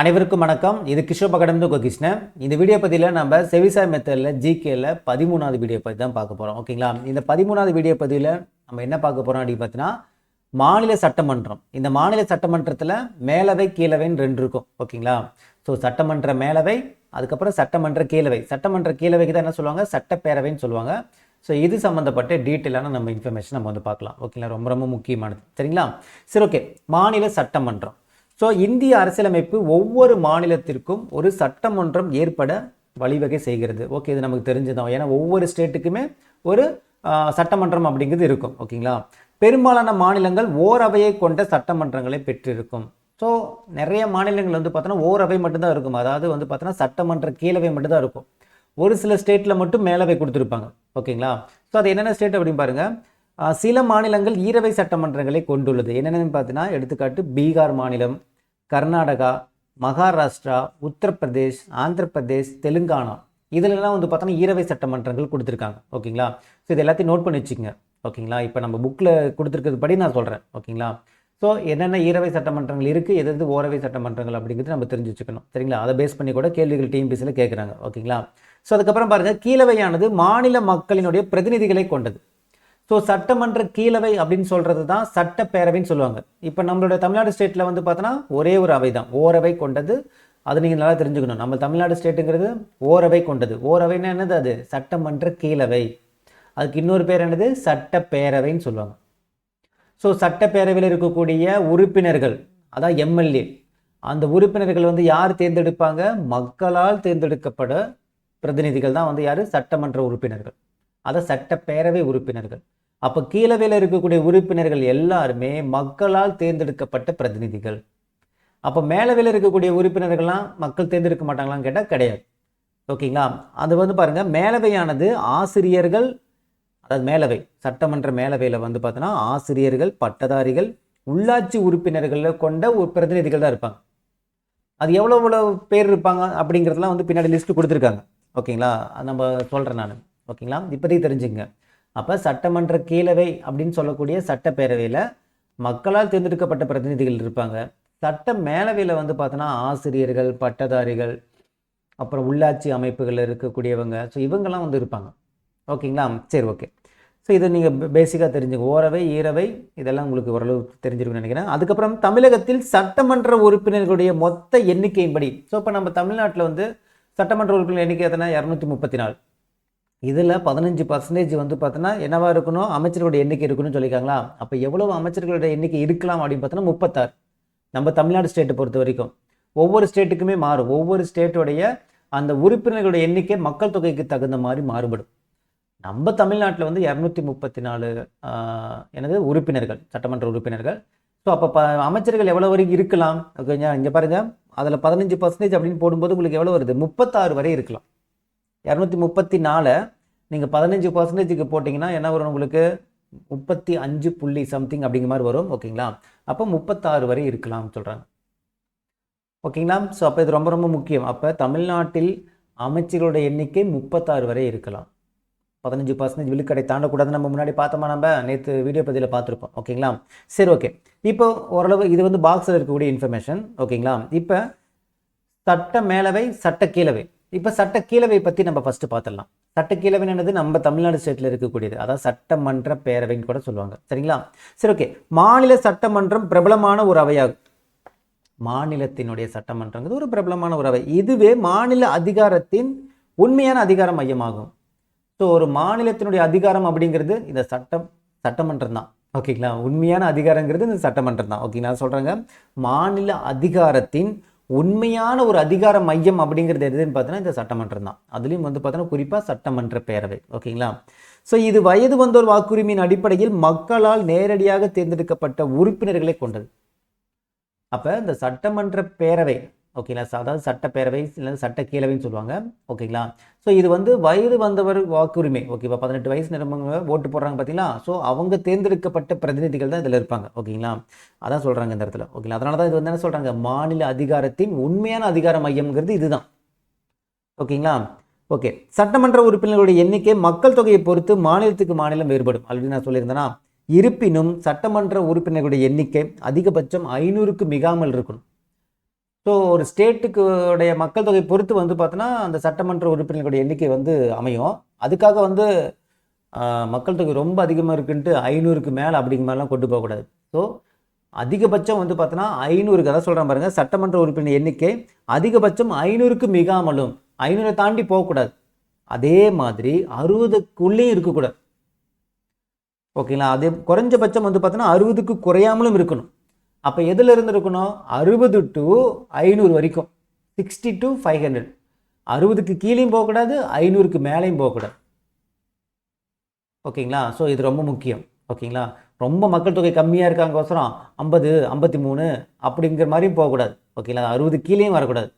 அனைவருக்கும் வணக்கம். இது கிஷோர் பகடம் கோகிருஷ்ணன் இந்த வீடியோ பதிவில் நம்ம செவிசாய் மெத்தடில் ஜிகேல பதிமூணாவது வீடியோ பற்றி தான் பார்க்க போகிறோம் ஓகேங்களா இந்த பதிமூணாவது வீடியோ பதிவில் நம்ம என்ன பார்க்க போகிறோம் அப்படின்னு பார்த்தீங்கன்னா மாநில சட்டமன்றம். இந்த மாநில சட்டமன்றத்தில் மேலவை கீழவைன்னு ரெண்டு இருக்கும். ஓகேங்களா ஸோ சட்டமன்ற மேலவை அதுக்கப்புறம் சட்டமன்ற கீழவை. சட்டமன்ற கீழவைக்கு தான் என்ன சொல்லுவாங்க? சட்டப்பேரவைன்னு சொல்லுவாங்க. ஸோ இது சம்மந்தப்பட்ட டீட்டெயிலான நம்ம இன்ஃபர்மேஷன் நம்ம வந்து பார்க்கலாம். ஓகேங்களா ரொம்ப ரொம்ப முக்கியமானது. சரிங்களா? சரி ஓகே மாநில சட்டமன்றம். ஸோ இந்திய அரசியலமைப்பு ஒவ்வொரு மாநிலத்திற்கும் ஒரு சட்டமன்றம் ஏற்பட வழிவகை செய்கிறது. ஓகே இது நமக்கு தெரிஞ்சுதான். ஏன்னா ஒவ்வொரு ஸ்டேட்டுக்குமே ஒரு சட்டமன்றம் அப்படிங்கிறது இருக்கும். ஓகேங்களா பெரும்பாலான மாநிலங்கள் ஓரவையை கொண்ட சட்டமன்றங்களை பெற்றிருக்கும். ஸோ நிறைய மாநிலங்கள் வந்து பார்த்தோன்னா ஓரவை மட்டும்தான் இருக்கும். அதாவது வந்து பார்த்தோன்னா சட்டமன்ற கீழவை மட்டும்தான் இருக்கும். ஒரு சில ஸ்டேட்டில் மட்டும் மேலவை கொடுத்துருப்பாங்க. ஓகேங்களா ஸோ அது என்னென்ன ஸ்டேட் அப்படின்னு பாருங்க. சில மாநிலங்கள் ஈரவை சட்டமன்றங்களை கொண்டுள்ளது. என்னென்னு பார்த்தீங்கன்னா எடுத்துக்காட்டு பீகார் மாநிலம் கர்நாடகா மகாராஷ்டிரா உத்தரப்பிரதேஷ் ஆந்திர பிரதேஷ் தெலுங்கானா. இதுலலாம் வந்து பார்த்தோன்னா ஈரவை சட்டமன்றங்கள் கொடுத்துருக்காங்க. ஓகேங்களா? ஸோ இது எல்லாத்தையும் நோட் பண்ணி வச்சுக்கோங்க. ஓகேங்களா? இப்போ நம்ம புக்கில் கொடுத்துருக்கிறது படி நான் சொல்கிறேன் ஓகேங்களா? ஸோ என்னென்ன ஈரவை சட்டமன்றங்கள் இருக்குது எது எது ஓரவை சட்டமன்றங்கள் அப்படிங்கிறது நம்ம தெரிஞ்சு வச்சுக்கணும். சரிங்களா? அதை பேஸ் பண்ணி கூட கேள்விகள் டிஎம்பிசியில் கேட்குறாங்க ஓகேங்களா? ஸோ அதுக்கப்புறம் பாருங்கள் கீழவையானது மாநில மக்களினுடைய பிரதிநிதிகளை கொண்டது. ஸோ சட்டமன்ற கீழவை அப்படின்னு சொல்கிறது தான் சட்டப்பேரவைன்னு சொல்லுவாங்க. இப்போ நம்மளோட தமிழ்நாடு ஸ்டேட்டில் வந்து பார்த்தோன்னா ஒரே ஒரு அவை தான் ஓரவை கொண்டது. அது நீங்கள் நல்லா தெரிஞ்சுக்கணும். நம்ம தமிழ்நாடு ஸ்டேட்டுங்கிறது ஓரவை கொண்டது. ஓரவைன்னா என்னது அது? சட்டமன்ற கீழவை. அதுக்கு இன்னொரு பேர் என்னது? சட்டப்பேரவைன்னு சொல்லுவாங்க. ஸோ சட்டப்பேரவையில் இருக்கக்கூடிய உறுப்பினர்கள் அதான் எம்எல்ஏ. அந்த உறுப்பினர்கள் வந்து யார் தேர்ந்தெடுப்பாங்க? மக்களால் தேர்ந்தெடுக்கப்பட பிரதிநிதிகள் தான் வந்து யார்? சட்டமன்ற உறுப்பினர்கள். அதை சட்டப்பேரவை உறுப்பினர்கள். அப்போ கீழவையில் இருக்கக்கூடிய உறுப்பினர்கள் எல்லாருமே மக்களால் தேர்ந்தெடுக்கப்பட்ட பிரதிநிதிகள். அப்போ மேலவையில் இருக்கக்கூடிய உறுப்பினர்கள்லாம் மக்கள் தேர்ந்தெடுக்க மாட்டாங்களான்னு கேட்டால் கிடையாது. ஓகேங்களா? அது வந்து பாருங்கள் மேலவையானது ஆசிரியர்கள் அதாவது மேலவை சட்டமன்ற மேலவையில் வந்து பார்த்தோன்னா ஆசிரியர்கள் பட்டதாரிகள் உள்ளாட்சி உறுப்பினர்களை கொண்ட ஒரு பிரதிநிதிகள் தான் இருப்பாங்க. அது எவ்வளோ எவ்வளோ பேர் இருப்பாங்க அப்படிங்கிறதுலாம் வந்து பின்னாடி லிஸ்ட்டு கொடுத்துருக்காங்க. ஓகேங்களா? நம்ம சொல்கிறேன் நான். ஓகேங்களா? இப்போதைக்கு தெரிஞ்சுங்க அப்போ சட்டமன்ற கீழவை அப்படின்னு சொல்லக்கூடிய சட்டப்பேரவையில் மக்களால் தேர்ந்தெடுக்கப்பட்ட பிரதிநிதிகள் இருப்பாங்க. சட்ட மேலவையில் வந்து பார்த்தோன்னா ஆசிரியர்கள் பட்டதாரிகள் அப்புறம் உள்ளாட்சி அமைப்புகளில் இருக்கக்கூடியவங்க. ஸோ இவங்கெல்லாம் வந்து இருப்பாங்க. ஓகேங்களா? சரி ஓகே. ஸோ இதை நீங்கள் பேசிக்காக தெரிஞ்சுங்க. ஓரவை ஈரவை இதெல்லாம் உங்களுக்கு ஓரளவு தெரிஞ்சிருக்குன்னு நினைக்கிறேன். அதுக்கப்புறம் தமிழகத்தில் சட்டமன்ற உறுப்பினர்களுடைய மொத்த எண்ணிக்கையின்படி. ஸோ இப்போ நம்ம தமிழ்நாட்டில் வந்து சட்டமன்ற உறுப்பினர் எண்ணிக்கை எத்தனை? இரநூத்தி முப்பத்தி நாலு. இதில் பதினஞ்சு பர்சன்டேஜ் வந்து பார்த்தோன்னா என்னவா இருக்கணும்? அமைச்சர்களுடைய எண்ணிக்கை இருக்கணும்னு சொல்லியிருக்காங்களா? அப்போ எவ்வளவு அமைச்சர்களுடைய எண்ணிக்கை இருக்கலாம் அப்படின்னு பார்த்தோன்னா முப்பத்தாறு. நம்ம தமிழ்நாடு ஸ்டேட்டை பொறுத்த வரைக்கும். ஒவ்வொரு ஸ்டேட்டுக்குமே மாறும். ஒவ்வொரு ஸ்டேட்டுடைய அந்த உறுப்பினர்களுடைய எண்ணிக்கை மக்கள் தொகைக்கு தகுந்த மாதிரி மாறுபடும். நம்ம தமிழ்நாட்டில் வந்து இரநூத்தி முப்பத்தி நாலு எனது உறுப்பினர்கள் சட்டமன்ற உறுப்பினர்கள். ஸோ அப்போ ப அமைச்சர்கள் எவ்வளோ வரைக்கும் இருக்கலாம்? ஓகேங்க இங்கே பாருங்கள் அதில் பதினஞ்சு பர்சன்டேஜ் அப்படின்னு போடும்போது உங்களுக்கு எவ்வளோ வருது? முப்பத்தாறு வரை இருக்கலாம். இரநூத்தி முப்பத்தி நாலு நீங்கள் பதினஞ்சு பர்சன்டேஜுக்கு போட்டிங்கன்னா என்ன வரும் உங்களுக்கு? முப்பத்தி அஞ்சு புள்ளி சம்திங் அப்படிங்கிற மாதிரி வரும் ஓகேங்களா? அப்போ முப்பத்தாறு வரை இருக்கலாம் சொல்கிறாங்க ஓகேங்களா? ஸோ அப்போ இது ரொம்ப ரொம்ப முக்கியம். அப்போ தமிழ்நாட்டில் அமைச்சர்களோட எண்ணிக்கை முப்பத்தாறு வரை இருக்கலாம். பதினஞ்சு பர்சன்டேஜ் விழுக்கடை தாண்டக்கூடாது நம்ம முன்னாடி பார்த்தோமா நம்ம? நேற்று வீடியோ பதிவில் பார்த்துருப்போம். ஓகேங்களா? சரி ஓகே. இப்போ ஓரளவு இது வந்து பாக்ஸில் இருக்கக்கூடிய இன்ஃபர்மேஷன் ஓகேங்களா? இப்போ சட்ட மேலவை சட்ட கீழவை. இப்போ சட்ட கீழவை பற்றி நம்ம ஃபஸ்ட்டு பார்த்துடலாம். சட்ட என்னது? நம்ம தமிழ்நாடு ஸ்டேட்டில் இருக்கக்கூடியது. அதாவது சட்டமன்ற பேரவைன்னு கூட சொல்லுவாங்க. சரிங்களா? சரி ஓகே மாநில சட்டமன்றம் பிரபலமான ஒரு அவையாகும். மாநிலத்தினுடைய சட்டமன்றங்கிறது ஒரு பிரபலமான ஒரு அவை. இதுவே மாநில அதிகாரத்தின் உண்மையான அதிகார மையமாகும். ஸோ ஒரு மாநிலத்தினுடைய அதிகாரம் அப்படிங்கிறது இந்த சட்டம் சட்டமன்றம் தான். ஓகேங்களா உண்மையான அதிகாரங்கிறது இந்த சட்டமன்றம் தான். ஓகேங்களா சொல்கிறாங்க மாநில அதிகாரத்தின் உண்மையான ஒரு அதிகார மையம் அப்படிங்கிறது எதுன்னு பார்த்தோன்னா இந்த சட்டமன்றம் தான். அதுலேயும் வந்து பார்த்தோன்னா குறிப்பாக சட்டமன்ற பேரவை. ஓகேங்களா? ஸோ இது வயது வந்தோர் வாக்குரிமையின் அடிப்படையில் மக்களால் நேரடியாக தேர்ந்தெடுக்கப்பட்ட உறுப்பினர்களை கொண்டது. அப்போ இந்த சட்டமன்ற பேரவை ஓகேங்களா? அதாவது சட்டப்பேரவை இல்லை சட்ட கீழவைன்னு சொல்லுவாங்க. ஓகேங்களா? ஸோ இது வந்து வயது வந்தவர் வாக்குரிமை. ஓகேவா பதினெட்டு வயசு நிரம்பவங்க ஓட்டு போடுறாங்க பார்த்தீங்களா ஸோ அவங்க தேர்ந்தெடுக்கப்பட்ட பிரதிநிதிகள் தான் இதில் இருப்பாங்க. ஓகேங்களா அதான் சொல்கிறாங்க இந்த இடத்துல. ஓகேங்களா அதனால தான் இது வந்து என்ன சொல்கிறாங்க மாநில அதிகாரத்தின் உண்மையான அதிகார மையம்ங்கிறது இதுதான். ஓகேங்களா ஓகே சட்டமன்ற உறுப்பினர்களுடைய எண்ணிக்கை மக்கள் தொகையை பொறுத்து மாநிலத்துக்கு மாநிலம் வேறுபடும். அப்படின்னு நான் சொல்லியிருந்தேன்னா இருப்பினும் சட்டமன்ற உறுப்பினர்களுடைய எண்ணிக்கை அதிகபட்சம் ஐநூறுக்கு மிகாமல் இருக்கணும். ஸோ ஒரு ஸ்டேட்டுக்கு உடைய மக்கள் தொகை பொறுத்து வந்து பார்த்தோன்னா அந்த சட்டமன்ற உறுப்பினர்களுடைய எண்ணிக்கை வந்து அமையும். அதுக்காக வந்து மக்கள் தொகை ரொம்ப அதிகமாக இருக்குன்ட்டு ஐநூறுக்கு மேலே அப்படிங்க மாதிரிலாம் கொண்டு போகக்கூடாது ஸோ அதிகபட்சம் வந்து பார்த்தோன்னா ஐநூறுக்கு அதான் சொல்கிறேன் பாருங்கள் சட்டமன்ற உறுப்பினர் எண்ணிக்கை அதிகபட்சம் ஐநூறுக்கு மிகாமலும் ஐநூறை தாண்டி போகக்கூடாது அதே மாதிரி அறுபதுக்குள்ளேயும் இருக்கக்கூடாது. ஓகேங்களா அதே குறைஞ்சபட்சம் வந்து பார்த்தோன்னா அறுபதுக்கு குறையாமலும் இருக்கணும். அப்போ எதில் இருக்கணும் அறுபது டு ஐநூறு வரைக்கும். சிக்ஸ்டி டு ஃபைவ் ஹண்ட்ரட் அறுபதுக்கு கீழேயும் போகக்கூடாது ஐநூறுக்கு மேலேயும் போகக்கூடாது. ஓகேங்களா? ஸோ இது ரொம்ப முக்கியம். ஓகேங்களா? ரொம்ப மக்கள் தொகை கம்மியாக இருக்காங்கோசரம் ஐம்பது ஐம்பத்தி மூணு அப்படிங்கிற மாதிரியும் போகக்கூடாது. ஓகேங்களா? அறுபது கீழேயும் வரக்கூடாது.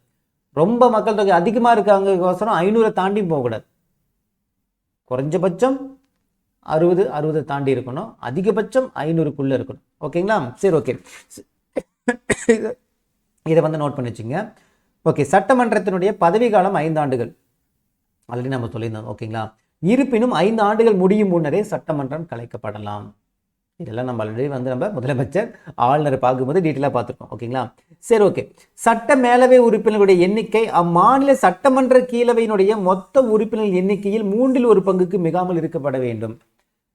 ரொம்ப மக்கள் தொகை அதிகமாக இருக்காங்கோசரம் ஐநூறை தாண்டியும் போகக்கூடாது. குறைஞ்சபட்சம் அறுபது அறுபது தாண்டி இருக்கணும். அதிகபட்சம் ஐநூறுக்குள்ளே இருக்கணும். ஓகேங்களா? சரி ஓகே. இதை வந்து நோட் பண்ணி வச்சுங்க. ஓகே சட்டமன்றத்தினுடைய பதவி காலம் ஐந்து ஆண்டுகள். ஆல்ரெடி நம்ம சொல்லியிருந்தோம் ஓகேங்களா? இருப்பினும் ஐந்து ஆண்டுகள் முடியும் முன்னரே சட்டமன்றம் கலைக்கப்படலாம். இதெல்லாம் நம்ம ஆல்ரெடி வந்து நம்ம முதலமைச்சர் ஆளுநர் பார்க்கும்போது டீட்டெயிலாக பார்த்துருக்கோம் ஓகேங்களா? சரி ஓகே. சட்ட மேலவை உறுப்பினர்களுடைய எண்ணிக்கை அம்மாநில சட்டமன்ற கீழவையினுடைய மொத்த உறுப்பினர் எண்ணிக்கையில் மூன்றில் ஒரு பங்குக்கு மிகாமல் இருக்கப்பட வேண்டும்.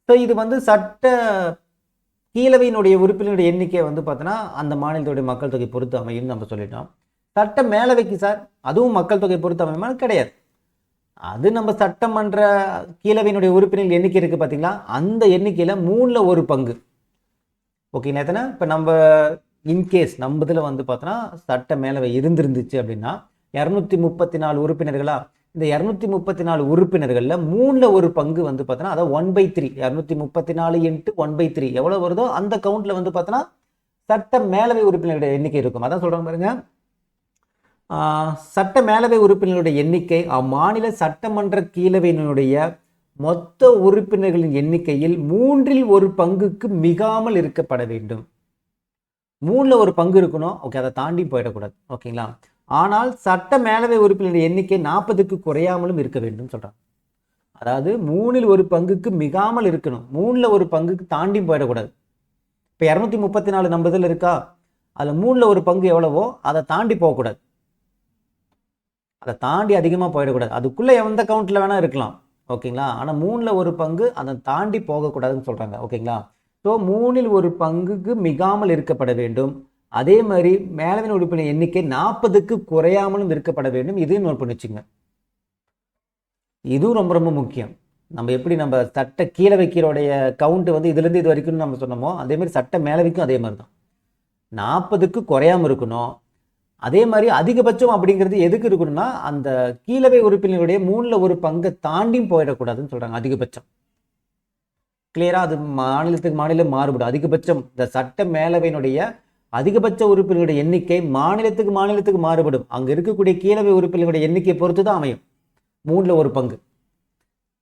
ஸோ இது வந்து சட்ட கீழவையினுடைய உறுப்பினருடைய எண்ணிக்கை வந்து பார்த்தோன்னா அந்த மாநிலத்துடைய மக்கள் தொகை பொறுத்து அமையும்னு நம்ம சொல்லிட்டோம். சட்ட மேலவைக்கு சார் அதுவும் மக்கள் தொகை பொறுத்து அமையுமா கிடையாது. அது நம்ம சட்டமன்ற கீழவையினுடைய உறுப்பினர்கள் எண்ணிக்கை இருக்குது பார்த்தீங்களா? அந்த எண்ணிக்கையில் மூணில் ஒரு பங்கு. ஓகேங்களா எத்தனை இப்போ நம்ம இன்கேஸ் நம்ம இதில் வந்து பார்த்தோன்னா சட்ட மேலவை இருந்திருந்துச்சு அப்படின்னா இரநூத்தி முப்பத்தி நாலு உறுப்பினர்களாக இந்த இரநூத்தி முப்பத்தி நாலு உறுப்பினர்களில் மூணில் ஒரு பங்கு வந்து பார்த்தோன்னா அதாவது ஒன் பை த்ரீ இரநூத்தி முப்பத்தி நாலு இன்ட்டு ஒன் பை த்ரீ எவ்வளோ வருதோ அந்த கவுண்ட்டில் வந்து பார்த்தோன்னா சட்ட மேலவை உறுப்பினருடைய எண்ணிக்கை இருக்கும். அதான் சொல்கிறாங்க பாருங்க. சட்ட மேலவை உறுப்பினர்களுடைய எண்ணிக்கை அம்மாநில சட்டமன்ற கீழவையினுடைய மொத்த உறுப்பினர்களின் எண்ணிக்கையில் மூன்றில் ஒரு பங்குக்கு மிகாமல் இருக்கப்பட வேண்டும். மூணில் ஒரு பங்கு இருக்கணும். ஓகே அதை தாண்டி போயிடக்கூடாது. ஓகேங்களா? ஆனால் சட்ட மேலவை உறுப்பினர் எண்ணிக்கை நாற்பதுக்கு குறையாமலும் இருக்க வேண்டும் சொல்கிறாங்க அதாவது மூணில் ஒரு பங்குக்கு மிகாமல் இருக்கணும். மூணில் ஒரு பங்குக்கு தாண்டி போயிடக்கூடாது. இப்போ இரநூத்தி முப்பத்தி நாலு நம்ம இதில் இருக்கா? அதில் மூணில் ஒரு பங்கு எவ்வளவோ அதை தாண்டி போகக்கூடாது. அதை தாண்டி அதிகமாக போயிடக்கூடாது. அதுக்குள்ளே எந்த கவுண்ட்டில் வேணால் இருக்கலாம். ஓகேங்களா? ஆனால் மூணில் ஒரு பங்கு அதை தாண்டி போகக்கூடாதுன்னு சொல்கிறாங்க ஓகேங்களா? ஸோ மூணில் ஒரு பங்குக்கு மிகாமல் இருக்கப்பட வேண்டும். அதே மாதிரி மேலவின் உறுப்பினர் எண்ணிக்கை நாற்பதுக்கு குறையாமலும் இருக்கப்பட வேண்டும். இதையும் நோட் பண்ணி வச்சுங்க. இதுவும் ரொம்ப ரொம்ப முக்கியம். நம்ம எப்படி நம்ம சட்ட கீழே வைக்கிறோடைய கவுண்ட் வந்து இதுலேருந்து இது வரைக்கும் நம்ம சொன்னோமோ அதே மாதிரி சட்ட மேலே வைக்கும் அதே மாதிரி தான். நாற்பதுக்கு குறையாம இருக்கணும். அதே மாதிரி அதிகபட்சம் அப்படிங்கிறது எதுக்கு இருக்கணும்னா அந்த கீழவை உறுப்பினருடைய மூணில் ஒரு பங்கை தாண்டியும் போயிடக்கூடாதுன்னு சொல்கிறாங்க அதிகபட்சம். கிளியராக அது மாநிலத்துக்கு மாநிலம் மாறுபடும். அதிகபட்சம் இந்த சட்ட மேலவையினுடைய அதிகபட்ச உறுப்பினர்களுடைய எண்ணிக்கை மாநிலத்துக்கு மாநிலத்துக்கு மாறுபடும். அங்கே இருக்கக்கூடிய கீழவை உறுப்பினர்களுடைய எண்ணிக்கையை பொறுத்து தான் அமையும். மூணில் ஒரு பங்கு.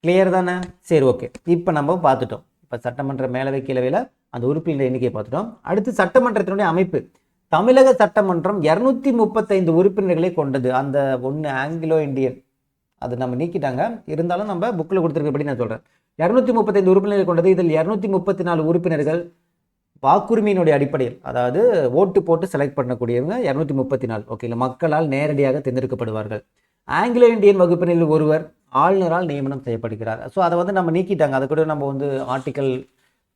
கிளியர் தானே? சரி ஓகே இப்போ நம்ம பார்த்துட்டோம். இப்போ சட்டமன்ற மேலவை கீழவையில் அந்த உறுப்பினர் எண்ணிக்கையை பார்த்துட்டோம். அடுத்து சட்டமன்றத்தினுடைய அமைப்பு. தமிழக சட்டமன்றம் இரநூத்தி முப்பத்தைந்து உறுப்பினர்களை கொண்டது. அந்த ஒன்று ஆங்கிலோ இந்தியன் அது நம்ம நீக்கிட்டாங்க. இருந்தாலும் நம்ம புக்கில் கொடுத்துருக்கபடி நான் சொல்கிறேன் இரநூத்தி முப்பத்தைந்து உறுப்பினர்கள் கொண்டது. இதில் இரநூத்தி முப்பத்தி நாலு உறுப்பினர்கள் வாக்குரிமையினுடைய அடிப்படையில் அதாவது ஓட்டு போட்டு செலக்ட் பண்ணக்கூடியவங்க இரநூத்தி முப்பத்தி நாலு ஓகேங்களா மக்களால் நேரடியாக தேர்ந்தெடுக்கப்படுவார்கள். ஆங்கிலோ இந்தியன் வகுப்பினரில் ஒருவர் ஆளுநரால் நியமனம் செய்யப்படுகிறார். ஸோ அதை வந்து நம்ம நீக்கிட்டாங்க. அதை கூட நம்ம வந்து ஆர்டிக்கல்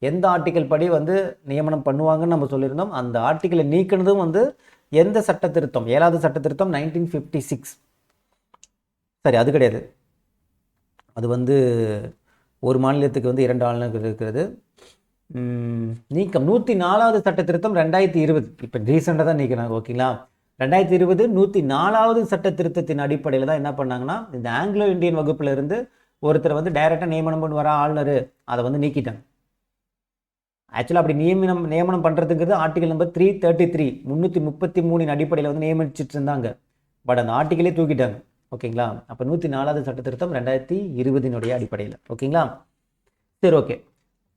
எந்த ஆர்டிக்கல் படி வந்து நியமனம் பண்ணுவாங்கன்னு நம்ம சொல்லியிருந்தோம். அந்த ஆர்டிக்கலை நீக்கினதும் வந்து எந்த சட்ட திருத்தம்? ஏழாவது சட்ட திருத்தம் நைன்டீன் ஃபிஃப்டி சிக்ஸ் சரி அது கிடையாது. அது வந்து ஒரு மாநிலத்துக்கு வந்து இரண்டு ஆளுநர்கள் இருக்கிறது. நீக்கம். நூற்றி நாலாவது சட்ட திருத்தம் ரெண்டாயிரத்தி இருபது. இப்போ ரீசெண்டாக தான் நீக்கினாங்க ஓகேங்களா? ரெண்டாயிரத்தி இருபது நூற்றி நாலாவது சட்ட திருத்தத்தின் அடிப்படையில் தான் என்ன பண்ணாங்கன்னா இந்த ஆங்கிலோ இந்தியன் வகுப்பில் இருந்து ஒருத்தர் வந்து டைரெக்டாக நியமனம் பண்ணி வர ஆளுநர் அதை வந்து நீக்கிட்டாங்க. ஆக்சுவலாக அப்படி நியமனம் நியமனம் பண்ணுறதுங்கிறது article number three thirty three முந்நூற்றி முப்பத்தி மூணின் அடிப்படையில் வந்து நியமிச்சிட்டு இருந்தாங்க. பட் அந்த ஆர்டிக்கலே தூக்கிட்டாங்க ஓகேங்களா? அப்போ நூற்றி நாலாவது சட்ட திருத்தம் ரெண்டாயிரத்தி இருபதினுடைய அடிப்படையில் ஓகேங்களா? சரி ஓகே.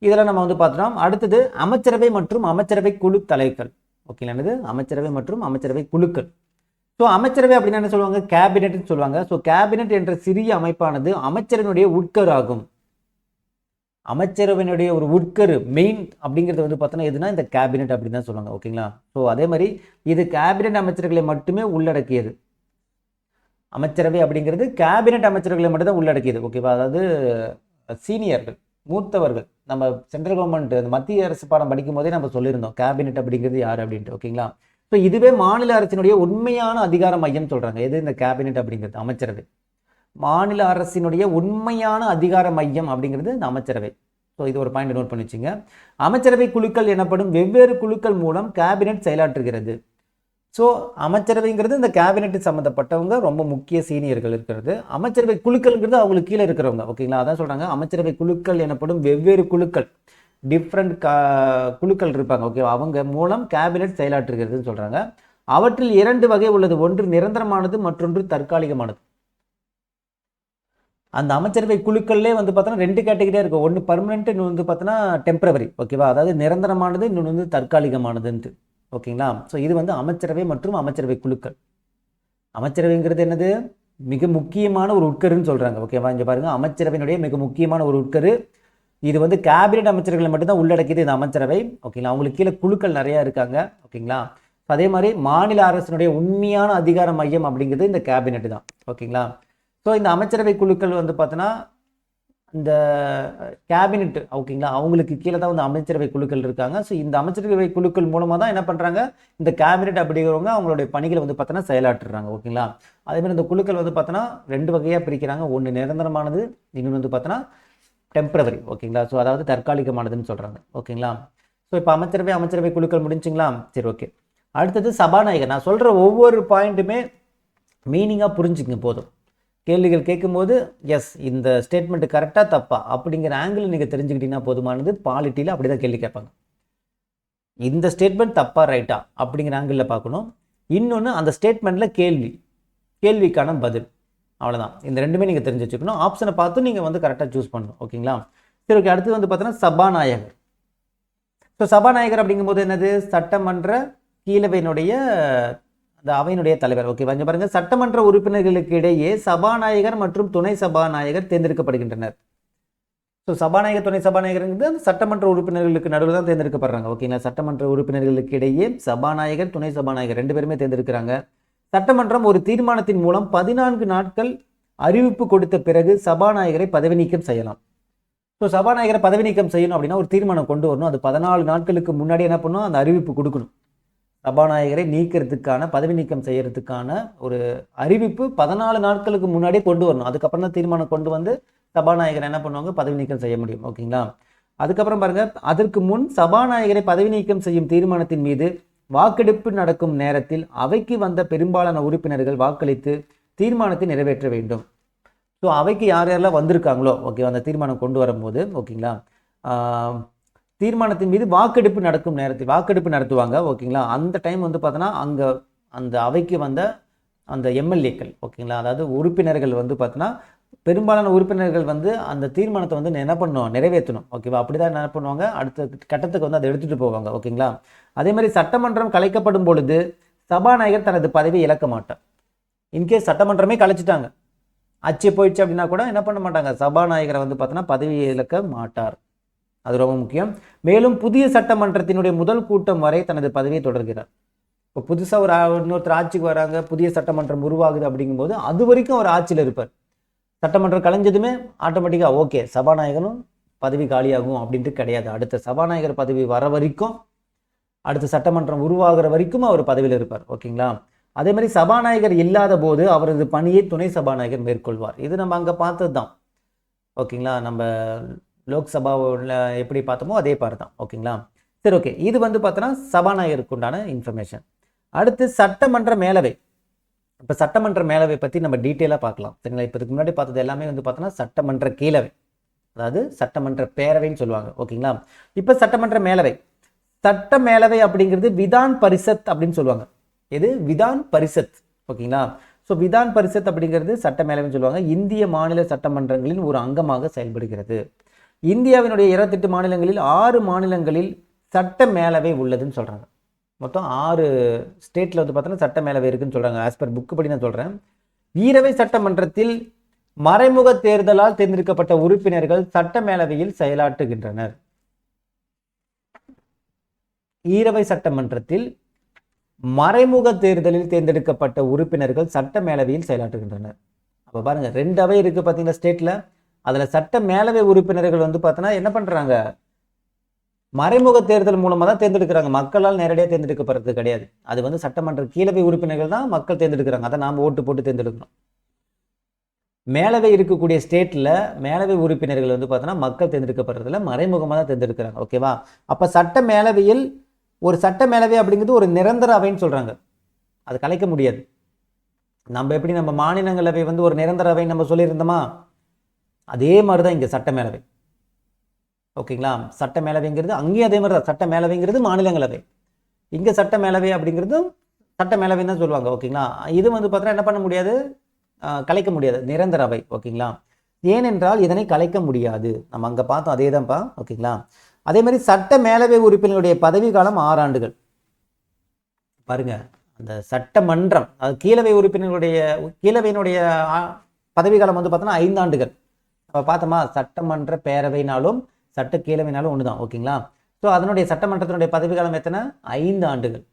இதெல்லாம் நம்ம வந்து பார்த்துட்டோம். அடுத்தது அமைச்சரவை மற்றும் அமைச்சரவை குழு தலைவர்கள். ஓகேங்களா என்னது? அமைச்சரவை மற்றும் அமைச்சரவை குழுக்கள். ஸோ அமைச்சரவை அப்படின்னா என்ன சொல்லுவாங்க? கேபினெட்னு சொல்லுவாங்க. ஸோ கேபினெட் என்ற சிறிய அமைப்பானது அமைச்சரினுடைய உட்கர் ஆகும். அமைச்சரவையினுடைய ஒரு உட்கரு மெயின் அப்படிங்கிறது வந்து பார்த்தோன்னா எதுனா இந்த கேபினெட் அப்படின்னு தான் சொல்லுவாங்க ஓகேங்களா ஸோ அதே மாதிரி இது கேபினெட் அமைச்சர்களை மட்டுமே உள்ளடக்கியது. அமைச்சரவை அப்படிங்கிறது கேபினெட் அமைச்சர்களை மட்டும் தான் உள்ளடக்கியது ஓகேவா அதாவது சீனியர்கள் மூத்தவர்கள். நம்ம சென்ட்ரல் கவர்மெண்ட் அந்த மத்திய அரசு பாடம் படிக்கும் போதே நம்ம சொல்லியிருந்தோம் கேபினெட் அப்படிங்கிறது யார் அப்படின்ட்டு ஓகேங்களா ஸோ இதுவே மாநில அரசினுடைய உண்மையான அதிகார மையம் சொல்கிறாங்க எது இந்த கேபினெட் அப்படிங்கிறது? அமைச்சரவை. மாநில அரசினுடைய உண்மையான அதிகார மையம் அப்படிங்கிறது இந்த அமைச்சரவை. ஸோ இது ஒரு பாயிண்ட் நோட் பண்ணி வச்சுங்க. அமைச்சரவை குழுக்கள் எனப்படும் வெவ்வேறு குழுக்கள் மூலம் கேபினெட் செயலாற்றுகிறது. ஸோ அமைச்சரவைங்கிறது இந்த கேபினெட் சம்மந்தப்பட்டவங்க ரொம்ப முக்கிய சீனியர்கள் இருக்கிறது. அமைச்சரவை குழுக்கள்ங்கிறது அவங்களுக்கு கீழே இருக்கிறவங்க ஓகேங்களா அதான் சொல்கிறாங்க அமைச்சரவை குழுக்கள் எனப்படும் வெவ்வேறு குழுக்கள். டிஃப்ரெண்ட் கா குழுக்கள் இருப்பாங்க ஓகே அவங்க மூலம் கேபினெட் செயலாற்றுகிறதுன்னு சொல்கிறாங்க அவற்றில் இரண்டு வகை உள்ளது. ஒன்று நிரந்தரமானது மற்றொன்று தற்காலிகமானது. அந்த அமைச்சரவை குழுக்கள்லே வந்து பார்த்தோன்னா ரெண்டு கேட்டகரியாக இருக்கும். ஒன்று பர்மனெண்ட் இன்னொன்று வந்து பார்த்தோன்னா டெம்பரவரி ஓகேவா அதாவது நிரந்தரமானது இன்னொன்று வந்து தற்காலிகமானதுன்ட்டு. ஓகேங்களா? ஸோ இது வந்து அமைச்சரவை மற்றும் அமைச்சரவை குழுக்கள். அமைச்சரவைங்கிறது என்னது? மிக முக்கியமான ஒரு உட்கருன்னு சொல்கிறாங்க ஓகேவா இங்கே பாருங்கள் அமைச்சரவையினுடைய மிக முக்கியமான ஒரு உட்கரு. இது வந்து கேபினெட் அமைச்சர்களை மட்டும்தான் உள்ளடக்கியது இந்த அமைச்சரவை. ஓகேங்களா? அவங்களுக்கு கீழே குழுக்கள் நிறையா இருக்காங்க. ஓகேங்களா? அதே மாதிரி மாநில அரசினுடைய உண்மையான அதிகார மையம் அப்படிங்கிறது இந்த கேபினெட் தான். ஓகேங்களா? ஸோ இந்த அமைச்சரவை குழுக்கள் வந்து பார்த்தோன்னா இந்த கேபினெட் ஓகேங்களா? அவங்களுக்கு கீழே தான் வந்து அமைச்சரவை குழுக்கள் இருக்காங்க. ஸோ இந்த அமைச்சரவை குழுக்கள் மூலமாக தான் என்ன பண்ணுறாங்க இந்த கேபினெட் அப்படிங்கிறவங்க அவங்களுடைய பணிகளை வந்து பார்த்தோன்னா செயலாற்றுறாங்க ஓகேங்களா? அதேமாதிரி இந்த குழுக்கள் வந்து பார்த்தோன்னா ரெண்டு வகையாக பிரிக்கிறாங்க. ஒன்று நிரந்தரமானது இன்னொன்று வந்து பார்த்தோன்னா டெம்பரவரி ஓகேங்களா? ஸோ அதாவது தற்காலிகமானதுன்னு சொல்கிறாங்க ஓகேங்களா? ஸோ இப்போ அமைச்சரவை அமைச்சரவை குழுக்கள் முடிஞ்சிங்களா? சரி ஓகே. அடுத்தது சபாநாயகர். நான் சொல்கிற ஒவ்வொரு பாயிண்ட்டுமே மீனிங்காக புரிஞ்சுங்க போதும். கேள்விகள் கேட்கும்போது எஸ் இந்த ஸ்டேட்மெண்ட் கரெக்டாக தப்பா? அப்படிங்கிற ஆங்கிள் நீங்கள் தெரிஞ்சுக்கிட்டீங்கன்னா போதுமானது. பாலிட்டியில் அப்படி தான் கேள்வி கேட்பாங்க. இந்த ஸ்டேட்மெண்ட் தப்பா ரைட்டா அப்படிங்கிற ஆங்கிளில் பார்க்கணும். இன்னொன்று அந்த ஸ்டேட்மெண்ட்டில் கேள்வி. கேள்விக்கான பதில். அவ்வளோதான் இந்த ரெண்டுமே நீங்கள் தெரிஞ்சு வச்சுக்கணும். ஆப்ஷனை பார்த்து நீங்கள் வந்து கரெக்டாக சூஸ் பண்ணணும். ஓகேங்களா? சரி ஓகே அடுத்து வந்து பார்த்தோன்னா சபாநாயகர். ஸோ சபாநாயகர் அப்படிங்கும்போது என்னது? சட்டமன்ற கீழவையினுடைய இந்த அவையினுடைய தலைவர். ஓகே கொஞ்சம் பாருங்க. சட்டமன்ற உறுப்பினர்களுக்கு இடையே சபாநாயகர் மற்றும் துணை சபாநாயகர் தேர்ந்தெடுக்கப்படுகின்றனர். ஸோ சபாநாயகர் துணை சபாநாயகருங்கிறது அந்த சட்டமன்ற உறுப்பினர்களுக்கு நடுவில் தான் தேர்ந்தெடுக்கப்படுறாங்க. ஓகேங்களா சட்டமன்ற உறுப்பினர்களுக்கு இடையே சபாநாயகர் துணை சபாநாயகர் ரெண்டு பேருமே தேர்ந்தெடுக்கிறாங்க. சட்டமன்றம் ஒரு தீர்மானத்தின் மூலம் பதினான்கு நாட்கள் அறிவிப்பு கொடுத்த பிறகு சபாநாயகரை பதவி நீக்கம் செய்யலாம். ஸோ சபாநாயகரை பதவி நீக்கம் செய்யணும் அப்படின்னா ஒரு தீர்மானம் கொண்டு வரணும். அது பதினாலு நாட்களுக்கு முன்னாடி என்ன பண்ணணும் அந்த அறிவிப்பு கொடுக்கணும். சபாநாயகரை நீக்கிறதுக்கான பதவி நீக்கம் செய்யறதுக்கான ஒரு அறிவிப்பு பதினாலு நாட்களுக்கு முன்னாடியே கொண்டு வரணும். அதுக்கப்புறம் தான் தீர்மானம் கொண்டு வந்து சபாநாயகர் என்ன பண்ணுவாங்க? பதவி நீக்கம் செய்ய முடியும். ஓகேங்களா? அதுக்கப்புறம் பாருங்க அதற்கு முன் சபாநாயகரை பதவி நீக்கம் செய்யும் தீர்மானத்தின் மீது வாக்கெடுப்பு நடக்கும் நேரத்தில் அவைக்கு வந்த பெரும்பாலான உறுப்பினர்கள் வாக்களித்து தீர்மானத்தை நிறைவேற்ற வேண்டும். ஸோ அவைக்கு யார் யாரெல்லாம் வந்திருக்காங்களோ ஓகே அந்த தீர்மானம் கொண்டு வரும்போது ஓகேங்களா? தீர்மானத்தின் மீது வாக்கெடுப்பு நடக்கும் நேரத்தில் வாக்கெடுப்பு நடத்துவாங்க ஓகேங்களா? அந்த டைம் வந்து பார்த்தோன்னா அங்கே அந்த அவைக்கு வந்த அந்த எம்எல்ஏக்கள் ஓகேங்களா? அதாவது உறுப்பினர்கள் வந்து பார்த்தோன்னா பெரும்பாலான உறுப்பினர்கள் வந்து அந்த தீர்மானத்தை வந்து என்ன பண்ணணும் நிறைவேற்றணும் ஓகேவா? அப்படி தான் என்ன பண்ணுவாங்க? அடுத்த கட்டத்துக்கு வந்து அதை எடுத்துகிட்டு போவாங்க ஓகேங்களா? அதே மாதிரி சட்டமன்றம் கலைக்கப்படும் பொழுது சபாநாயகர் தனது பதவியை இழக்க மாட்டார். இன்கேஸ் சட்டமன்றமே கலைச்சிட்டாங்க. அச்சு போயிடுச்சு அப்படின்னா கூட என்ன பண்ண மாட்டாங்க? சபாநாயகரை வந்து பார்த்தோன்னா பதவியை இழக்க மாட்டார். அது ரொம்ப முக்கியம். மேலும் புதிய சட்டமன்றத்தினுடைய முதல் கூட்டம் வரை தனது பதவியை தொடர்கிறார். இப்போ புதுசாக ஒரு இன்னொருத்தர் ஆட்சிக்கு வராங்க புதிய சட்டமன்றம் உருவாகுது அப்படிங்கும்போது அது வரைக்கும் அவர் ஆட்சியில் இருப்பார். சட்டமன்றம் கலைஞ்சதுமே ஆட்டோமேட்டிக்காக ஓகே சபாநாயகரும் பதவி காலியாகும் அப்படின்ட்டு கிடையாது. அடுத்த சபாநாயகர் பதவி வர வரைக்கும் அடுத்த சட்டமன்றம் உருவாகிற வரைக்கும் அவர் பதவியில் இருப்பார். ஓகேங்களா? அதே மாதிரி சபாநாயகர் இல்லாத போது அவரது பணியை துணை சபாநாயகர் மேற்கொள்வார். இது நம்ம அங்கே பார்த்தது தான் ஓகேங்களா? நம்ம லோக்சபாவில் எப்படி பார்த்தோமோ அதே பாரு தான். ஓகேங்களா? சரி ஓகே. இது வந்து பார்த்தோன்னா சபாநாயகருக்கு உண்டான இன்ஃபர்மேஷன் அடுத்து சட்டமன்ற மேலவை. இப்போ சட்டமன்ற மேலவை பற்றி நம்ம டீட்டெயிலாக பார்க்கலாம். சரிங்களா? இப்போ இதுக்கு முன்னாடி பார்த்தது எல்லாமே வந்து பார்த்தோன்னா சட்டமன்ற கீழவை. அதாவது சட்டமன்ற பேரவைன்னு சொல்லுவாங்க. ஓகேங்களா? இப்போ சட்டமன்ற மேலவை. சட்ட மேலவை அப்படிங்கிறது விதான் பரிஷத் அப்படின்னு சொல்லுவாங்க. எது? விதான் பரிஷத் ஓகேங்களா? ஸோ விதான் பரிஷத் அப்படிங்கிறது சட்ட மேலவைன்னு சொல்லுவாங்க. இந்திய மாநில சட்டமன்றங்களின் ஒரு அங்கமாக செயல்படுகிறது. இந்தியாவினுடைய இருபத்தெட்டு மாநிலங்களில் ஆறு மாநிலங்களில் சட்ட மேலவை உள்ளதுன்னு சொல்கிறாங்க மொத்தம் ஆறு ஸ்டேட்டில் வந்து பார்த்தோன்னா சட்ட மேலவை இருக்குன்னு சொல்கிறாங்க ஆஸ் பர் புக்கு படி நான் சொல்கிறேன் ஈரவை சட்டமன்றத்தில் மறைமுக தேர்தலால் தேர்ந்தெடுக்கப்பட்ட உறுப்பினர்கள் சட்ட மேலவையில் செயலாற்றுகின்றனர். ஈரவை சட்டமன்றத்தில் மறைமுக தேர்தலில் தேர்ந்தெடுக்கப்பட்ட உறுப்பினர்கள் சட்ட மேலவையில் செயலாற்றுகின்றனர். அப்போ பாருங்கள் ரெண்டு அவை இருக்குது பார்த்தீங்கன்னா ஸ்டேட்டில் அதில் சட்ட மேலவை உறுப்பினர்கள் வந்து பார்த்தோன்னா என்ன பண்ணுறாங்க மறைமுக தேர்தல் மூலமாக தான் தேர்ந்தெடுக்கிறாங்க. மக்களால் நேரடியாக தேர்ந்தெடுக்கப்படுறது கிடையாது. அது வந்து சட்டமன்ற கீழவை உறுப்பினர்கள் தான் மக்கள் தேர்ந்தெடுக்கிறாங்க. அதை நாம் ஓட்டு போட்டு தேர்ந்தெடுக்கணும். மேலவை இருக்கக்கூடிய ஸ்டேட்டில் மேலவை உறுப்பினர்கள் வந்து பார்த்தோன்னா மக்கள் தேர்ந்தெடுக்கப்படுறதுல மறைமுகமாக தான் தேர்ந்தெடுக்கிறாங்க. ஓகேவா அப்போ சட்ட மேலவையில் ஒரு சட்ட மேலவை அப்படிங்கிறது ஒரு நிரந்தர அவைன்னு சொல்கிறாங்க அது கலைக்க முடியாது. நம்ம எப்படி நம்ம மாநிலங்களவை வந்து ஒரு நிரந்தர அவை நம்ம சொல்லியிருந்தோமா? அதே மாதிரி தான் இங்கே சட்ட மேலவை ஓகேங்களா? சட்ட மேலவைங்கிறது அங்கேயும் அதே மாதிரி தான் சட்ட மேலவைங்கிறது மாநிலங்களவை. இங்கே சட்ட மேலவை அப்படிங்கிறது சட்ட மேலவைன்னு தான் சொல்லுவாங்க. ஓகேங்களா? இது வந்து பார்த்தீங்கன்னா என்ன பண்ண முடியாது? கலைக்க முடியாது. நிரந்தர அவை. ஓகேங்களா? ஏனென்றால் இதனை கலைக்க முடியாது. நம்ம அங்கே பார்த்தோம் அதே தான்ப்பா ஓகேங்களா? அதே மாதிரி சட்ட மேலவை உறுப்பினருடைய பதவி காலம் ஆறு ஆண்டுகள். பாருங்க. அந்த சட்டமன்றம் அது கீழவை உறுப்பினர்களுடைய கீழவையினுடைய பதவி காலம் வந்து பார்த்தோன்னா ஐந்து ஆண்டுகள். இப்போ பார்த்தோமா சட்டமன்ற பேரவைனாலும் சட்ட கீழவைனாலும் ஒன்று தான் ஓகேங்களா? ஸோ அதனுடைய சட்டமன்றத்தினுடைய பதவிக்காலம் எத்தனை? ஐந்து ஆண்டுகள்.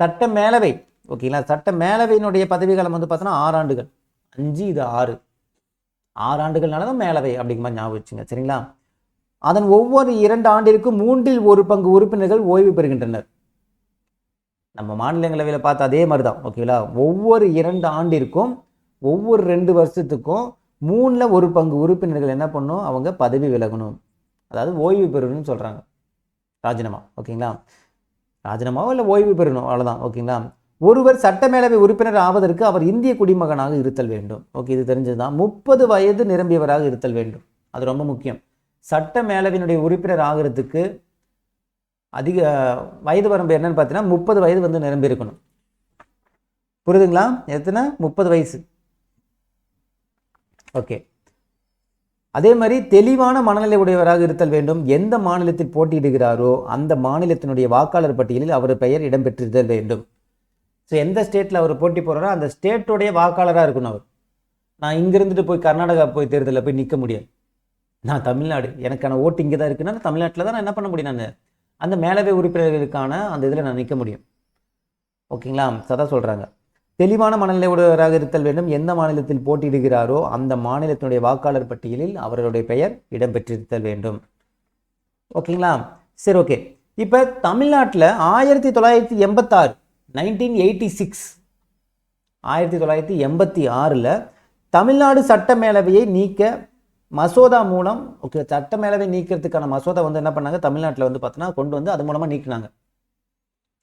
சட்ட மேலவை ஓகேங்களா? சட்ட மேலவையினுடைய பதவிக்காலம் வந்து பார்த்தோன்னா ஆறு ஆண்டுகள். அஞ்சு இது ஆறு. ஆறு ஆண்டுகள்னால தான் மேலவை அப்படிங்கிற மாதிரி ஞாபகம் வச்சுங்க சரிங்களா? அதன் ஒவ்வொரு இரண்டு ஆண்டிற்கும் மூன்றில் ஒரு பங்கு உறுப்பினர்கள் ஓய்வு பெறுகின்றனர். நம்ம மாநிலங்களவையில் பார்த்தா அதே மாதிரி தான் ஓகேங்களா? ஒவ்வொரு இரண்டு ஆண்டிற்கும் ஒவ்வொரு ரெண்டு வருஷத்துக்கும் மூணில் ஒரு பங்கு உறுப்பினர்கள் என்ன பண்ணும்? அவங்க பதவி விலகணும். அதாவது ஓய்வு பெறணும்னு சொல்கிறாங்க ராஜினாமா. ஓகேங்களா? ராஜினாமாவோ இல்லை ஓய்வு பெறணும். அவ்வளோதான் ஓகேங்களா? ஒருவர் சட்டமேலவை உறுப்பினர் ஆவதற்கு அவர் இந்திய குடிமகனாக இருத்தல் வேண்டும். ஓகே இது தெரிஞ்சது தான் முப்பது வயது நிரம்பியவராக இருத்தல் வேண்டும். அது ரொம்ப முக்கியம். சட்ட மேலவையினுடைய உறுப்பினர் ஆகிறதுக்கு அதிக வயது வரம்பு என்னன்னு பார்த்தீங்கன்னா முப்பது வயது வந்து நிரம்பி இருக்கணும் புரியுதுங்களா? எத்தனை? முப்பது வயசு. ஓகே. அதே மாதிரி தெளிவான மனநிலை உடையவராக இருத்தல் வேண்டும். எந்த மாநிலத்தில் போட்டியிடுகிறாரோ அந்த மாநிலத்தினுடைய வாக்காளர் பட்டியலில் அவர் பெயர் இடம்பெற்றிருத்தல் வேண்டும். ஸோ எந்த ஸ்டேட்டில் அவர் போட்டி போகிறாரோ அந்த ஸ்டேட்டுடைய வாக்காளராக இருக்கணும் அவர். நான் இங்கிருந்துட்டு போய் கர்நாடகா போய் தேர்தலில் போய் நிற்க முடியாது. நான் தமிழ்நாடு. எனக்கான ஓட்டு இங்கே தான் இருக்குன்னா தமிழ்நாட்டில் தான் நான் என்ன பண்ண முடியும் நான்? அந்த மேலவை உறுப்பினர்களுக்கான அந்த இதில் நான் நிற்க முடியும். ஓகேங்களா? சதா சொல்கிறாங்க தெளிவான மனநிலை உடையவராக இருத்தல் வேண்டும். எந்த மாநிலத்தில் போட்டியிடுகிறாரோ அந்த மாநிலத்தினுடைய வாக்காளர் பட்டியலில் அவர்களுடைய பெயர் இடம்பெற்றிருத்தல் வேண்டும். ஓகேங்களா? சரி ஓகே. இப்போ தமிழ்நாட்டில் ஆயிரத்தி தொள்ளாயிரத்தி எண்பத்தாறு நைன்டீன் எயிட்டி சிக்ஸ் ஆயிரத்தி தொள்ளாயிரத்தி எண்பத்தி ஆறில் தமிழ்நாடு சட்ட மேலவையை நீக்க மசோதா மூலம் ஓகே சட்ட மேலவை நீக்கிறதுக்கான மசோதா வந்து என்ன பண்ணாங்க? தமிழ்நாட்டில் வந்து பார்த்தோன்னா கொண்டு வந்து அது மூலமாக நீக்கினாங்க.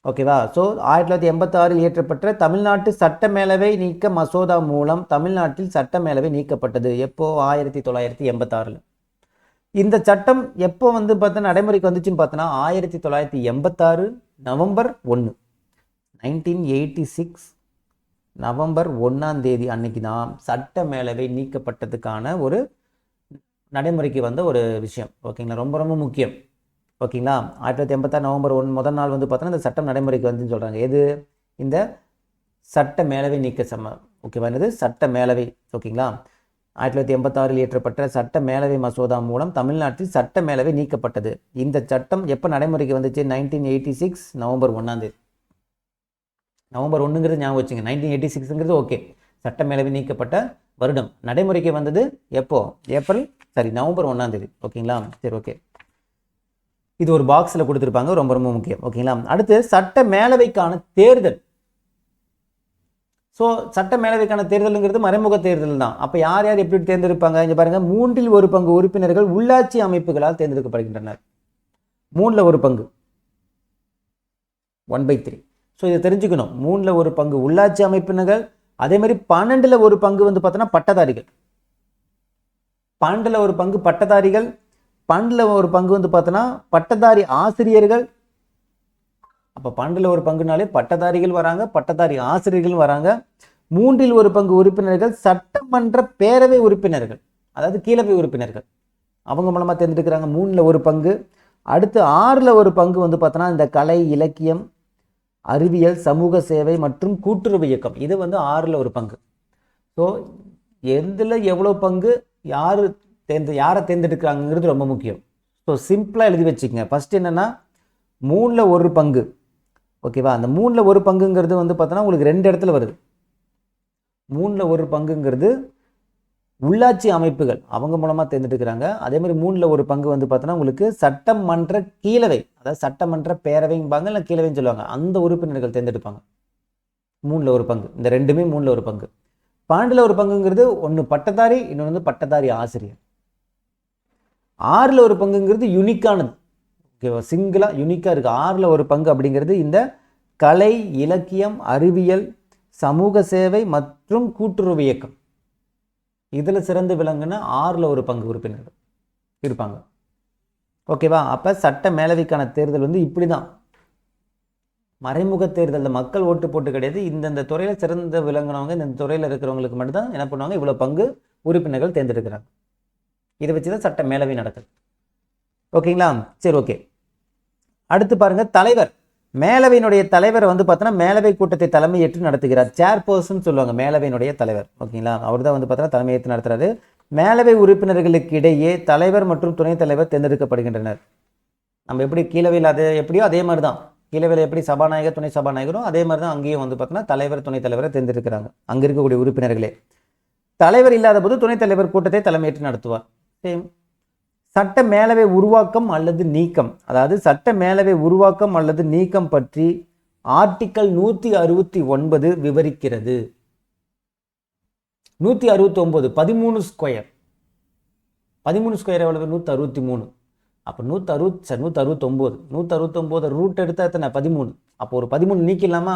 ஓகேவா? ஸோ ஆயிரத்தி தொள்ளாயிரத்தி எண்பத்தாறில் இயற்றப்பட்ட தமிழ்நாட்டு சட்ட மேலவை நீக்க மசோதா மூலம் தமிழ்நாட்டில் சட்ட மேலவை நீக்கப்பட்டது. எப்போ? ஆயிரத்தி தொள்ளாயிரத்தி எண்பத்தாறில் இந்த சட்டம் எப்போ வந்து பார்த்தா நடைமுறைக்கு வந்துச்சுன்னு பார்த்தோன்னா ஆயிரத்தி தொள்ளாயிரத்தி எண்பத்தாறு நவம்பர் ஒன்று. நைன்டீன் எயிட்டி சிக்ஸ் நவம்பர் ஒன்றாம் தேதி அன்னைக்கு தான் சட்ட மேலவை நீக்கப்பட்டதுக்கான ஒரு நடைமுறைக்கு வந்த ஒரு விஷயம். ஓகேங்களா? ரொம்ப ரொம்ப முக்கியம். ஓகேங்களா? ஆயிரத்தி தொள்ளாயிரத்தி எண்பத்தாறு நவம்பர் ஒன் முதல் நாள் வந்து பார்த்தோன்னா இந்த சட்டம் நடைமுறைக்கு வந்துன்னு சொல்கிறாங்க எது? இந்த சட்ட மேலவை நீக்க சம ஓகேவா? என்னது? சட்ட மேலவை ஓகேங்களா? ஆயிரத்தி தொள்ளாயிரத்தி எண்பத்தாறில் இயற்றப்பட்ட சட்ட மேலவை மசோதா மூலம் தமிழ்நாட்டில் சட்ட மேலவை நீக்கப்பட்டது. இந்த சட்டம் எப்போ நடைமுறைக்கு வந்துச்சு? நைன்டீன் எயிட்டி சிக்ஸ் நவம்பர் ஒன்றாந்தேதி நவம்பர் ஒன்றுங்கிறது ஞாபகம் வச்சுங்க. நைன்டீன் எயிட்டி சிக்ஸுங்கிறது ஓகே. சட்ட மேலவை நீக்கப்பட்ட வருடம். நடைமுறைக்கு வந்தது எப்போ? ஏப்ரல் சரி நவம்பர் ஒன்றாந்தேதி ஓகேங்களா? சரி ஓகே. இது ஒரு பாக்ஸில் கொடுத்துருப்பாங்க. ரொம்ப ரொம்ப முக்கியம். ஓகேங்களா அடுத்து சட்ட மேலவைக்கான தேர்தல். ஸோ சட்ட மேலவைக்கான தேர்தலுங்கிறது மறைமுக தேர்தல் தான். அப்போ யார் யார் எப்படி தேர்ந்தெடுப்பாங்க? இங்கே பாருங்கள் மூன்றில் ஒரு பங்கு உறுப்பினர்கள் உள்ளாட்சி அமைப்புகளால் தேர்ந்தெடுக்கப்படுகின்றனர். மூணில் ஒரு பங்கு. ஒன் பை த்ரீ ஸோ இதை தெரிஞ்சுக்கணும். மூணில் ஒரு பங்கு உள்ளாட்சி அமைப்பினர்கள் அதே மாதிரி பன்னெண்டில் ஒரு பங்கு வந்து பார்த்தோன்னா பட்டதாரிகள். பன்னெண்டில் ஒரு பங்கு பட்டதாரிகள் பண்டில் ஒரு பங்கு வந்து பார்த்தோன்னா பட்டதாரி ஆசிரியர்கள். அப்போ பண்டில் ஒரு பங்குனாலே பட்டதாரிகள் வராங்க பட்டதாரி ஆசிரியர்கள் வராங்க. மூன்றில் ஒரு பங்கு உறுப்பினர்கள் சட்டமன்ற பேரவை உறுப்பினர்கள் அதாவது கீழவை உறுப்பினர்கள். அவங்க மூலமாக தேர்ந்தெடுக்கிறாங்க மூணில் ஒரு பங்கு. அடுத்து ஆறில் ஒரு பங்கு வந்து பார்த்தோன்னா இந்த கலை இலக்கியம் அறிவியல் சமூக சேவை மற்றும் கூட்டுறவு இயக்கம். இது வந்து ஆறில் ஒரு பங்கு. ஸோ எதில் எவ்வளோ பங்கு? யார் தேர்ந்து யாரை தேர்ந்தெடுக்கிறாங்கிறது ரொம்ப முக்கியம். ஸோ சிம்பிளாக எழுதி வச்சுக்கோங்க. ஃபஸ்ட் என்னென்னா மூணில் ஒரு பங்கு. ஓகேவா அந்த மூணில் ஒரு பங்குங்கிறது வந்து பார்த்தோன்னா உங்களுக்கு ரெண்டு இடத்துல வருது. மூணில் ஒரு பங்குங்கிறது உள்ளாட்சி அமைப்புகள். அவங்க மூலமாக தேர்ந்தெடுக்கிறாங்க. அதே மாதிரி மூணில் ஒரு பங்கு வந்து பார்த்தோன்னா உங்களுக்கு சட்டமன்ற கீழவை. அதாவது சட்டமன்ற பேரவைம்பாங்க இல்லை கீழவைன்னு சொல்லுவாங்க. அந்த உறுப்பினர்கள் தேர்ந்தெடுப்பாங்க. மூணில் ஒரு பங்கு. இந்த ரெண்டுமே மூணில் ஒரு பங்கு. பன்னெண்டில் ஒரு பங்குங்கிறது ஒன்று பட்டதாரி இன்னொன்று வந்து பட்டதாரி ஆசிரியர். ஆறில் ஒரு பங்குங்கிறது யுனிக்கானது ஓகேவா சிங்கிளாக யுனிக்காக இருக்குது ஆறில் ஒரு பங்கு அப்படிங்கிறது இந்த கலை இலக்கியம் அறிவியல் சமூக சேவை மற்றும் கூட்டுறவு இயக்கம். இதில் சிறந்து விளங்குன ஆறில் ஒரு பங்கு உறுப்பினர்கள் இருப்பாங்க. ஓகேவா அப்போ சட்ட மேலவைக்கான தேர்தல் வந்து இப்படி தான் மறைமுக தேர்தலில் மக்கள் ஓட்டு போட்டு கிடையாது. இந்தந்த துறையில் சிறந்து விளங்குனவங்க இந்த துறையில் இருக்கிறவங்களுக்கு மட்டும்தான் என்ன பண்ணுவாங்க இவ்வளோ பங்கு உறுப்பினர்கள் தேர்ந்தெடுக்கிறாங்க. இதை வச்சு தான் சட்ட மேலவை நடக்குது. ஓகேங்களா? சரி ஓகே. அடுத்து பாருங்க தலைவர். மேலவையினுடைய தலைவர் வந்து பார்த்தோன்னா மேலவை கூட்டத்தை தலைமையேற்று நடத்துகிறார். சேர்பர்சன் சொல்லுவாங்க மேலவையினுடைய தலைவர். ஓகேங்களா? அவர் தான் வந்து பார்த்தோன்னா தலைமையேற்று நடத்துறாரு. மேலவை உறுப்பினர்களுக்கு இடையே தலைவர் மற்றும் துணைத் தலைவர் தேர்ந்தெடுக்கப்படுகின்றனர். நம்ம எப்படி கீழவையில் அது எப்படியோ அதே மாதிரி தான். கீழவையில் எப்படி சபாநாயகர் துணை சபாநாயகரும் அதே மாதிரி தான் அங்கேயும் வந்து பார்த்தோன்னா தலைவர் துணைத் தலைவரை தேர்ந்தெடுக்கிறாங்க. அங்கே இருக்கக்கூடிய உறுப்பினர்களே. தலைவர் இல்லாத போது துணைத் தலைவர் கூட்டத்தை தலைமையேற்று நடத்துவார். சட்ட மேலவை உருவாக்கம் அல்லது நீக்கம். அதாவது சட்ட மேலவை உருவாக்கம் அல்லது நீக்கம் பற்றி ஆர்டிக்கல் நூற்றி அறுபத்தி ஒன்பது விவரிக்கிறது. நூற்றி அறுபத்தி ஒன்பது பதிமூணு ஸ்கொயர். பதிமூணு ஸ்கொயர் எவ்வளவு? நூற்றி அறுபத்தி மூணு அப்போ நூற்றி அறுபத்தி சார் நூற்றி அறுபத்தொம்போது நூற்றி அறுபத்தொம்போது ரூட் எடுத்தால் எத்தனை? பதிமூணு. அப்போ ஒரு பதிமூணு நீக்கிடலாமா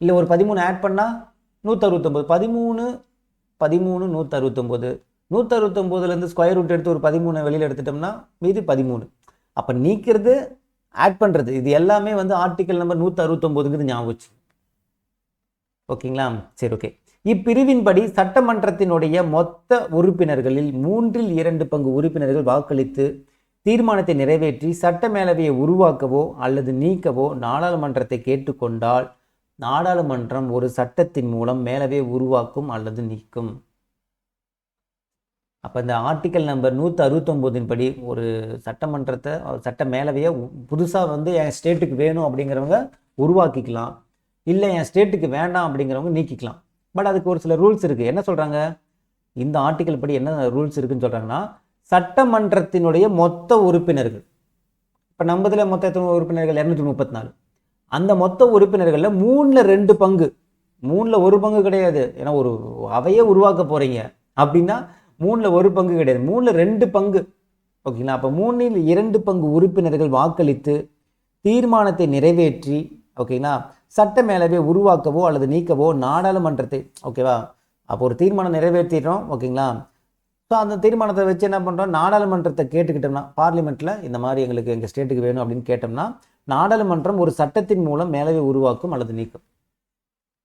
இல்லை ஒரு பதிமூணு ஆட் பண்ணால் நூற்றி அறுபத்தொம்போது பதிமூணு பதிமூணு நூற்றி அறுபத்தொம்போது நூற்றறுபத்தொம்போதுலேருந்து ஸ்கொயர் ரூட் எடுத்து ஒரு பதிமூணு வெளியில் எடுத்துட்டோம்னா மீதி பதிமூணு. அப்போ நீக்கிறது ஆட் பண்ணுறது இது எல்லாமே வந்து ஆர்டிக்கல் நம்பர் நூற்றி அறுபத்தொம்போதுங்கிறது ஞாபகம் ஓகேங்களா? சரி ஓகே இப்பிரிவின்படி சட்டமன்றத்தினுடைய மொத்த உறுப்பினர்களில் மூன்றில் இரண்டு பங்கு உறுப்பினர்கள் வாக்களித்து தீர்மானத்தை நிறைவேற்றி சட்ட மேலவையை உருவாக்கவோ அல்லது நீக்கவோ நாடாளுமன்றத்தை கேட்டுக்கொண்டால் நாடாளுமன்றம் ஒரு சட்டத்தின் மூலம் மேலவையை உருவாக்கும் அல்லது நீக்கும். அப்போ இந்த ஆர்டிக்கல் நம்பர் நூற்றி அறுபத்தொம்போதின் படி ஒரு சட்டமன்றத்தை சட்ட மேலவையை புதுசாக வந்து என் ஸ்டேட்டுக்கு வேணும் அப்படிங்கிறவங்க உருவாக்கிக்கலாம். இல்லை என் ஸ்டேட்டுக்கு வேண்டாம் அப்படிங்கிறவங்க நீக்கிக்கலாம். பட் அதுக்கு ஒரு சில ரூல்ஸ் இருக்குது என்ன சொல்கிறாங்க இந்த ஆர்டிக்கல் படி என்ன ரூல்ஸ் இருக்குன்னு சொல்கிறாங்கன்னா சட்டமன்றத்தினுடைய மொத்த உறுப்பினர்கள் இப்போ நம்மதில் மொத்த எத்தனை உறுப்பினர்கள்? இரநூத்தி முப்பத்தி நாலு அந்த மொத்த உறுப்பினர்களில் மூணில் ரெண்டு பங்கு. மூணில் ஒரு பங்கு கிடையாது. ஏன்னா ஒரு அவையே உருவாக்க போகிறீங்க அப்படின்னா மூணில் ஒரு பங்கு கிடையாது. மூணில் ரெண்டு பங்கு. ஓகேங்களா அப்போ மூணில் இரண்டு பங்கு உறுப்பினர்கள் வாக்களித்து தீர்மானத்தை நிறைவேற்றி ஓகேங்களா சட்ட மேலவை உருவாக்கவோ அல்லது நீக்கவோ நாடாளுமன்றத்தை ஓகேவா அப்போ ஒரு தீர்மானம் நிறைவேற்றிடுறோம் ஓகேங்களா ஸோ அந்த தீர்மானத்தை வச்சு என்ன பண்ணுறோம் நாடாளுமன்றத்தை கேட்டுக்கிட்டோம்னா பார்லிமெண்ட்டில் இந்த மாதிரி எங்களுக்கு எங்கள் ஸ்டேட்டுக்கு வேணும் அப்படின்னு கேட்டோம்னா நாடாளுமன்றம் ஒரு சட்டத்தின் மூலம் மேலவை உருவாக்கும் அல்லது நீக்கும்.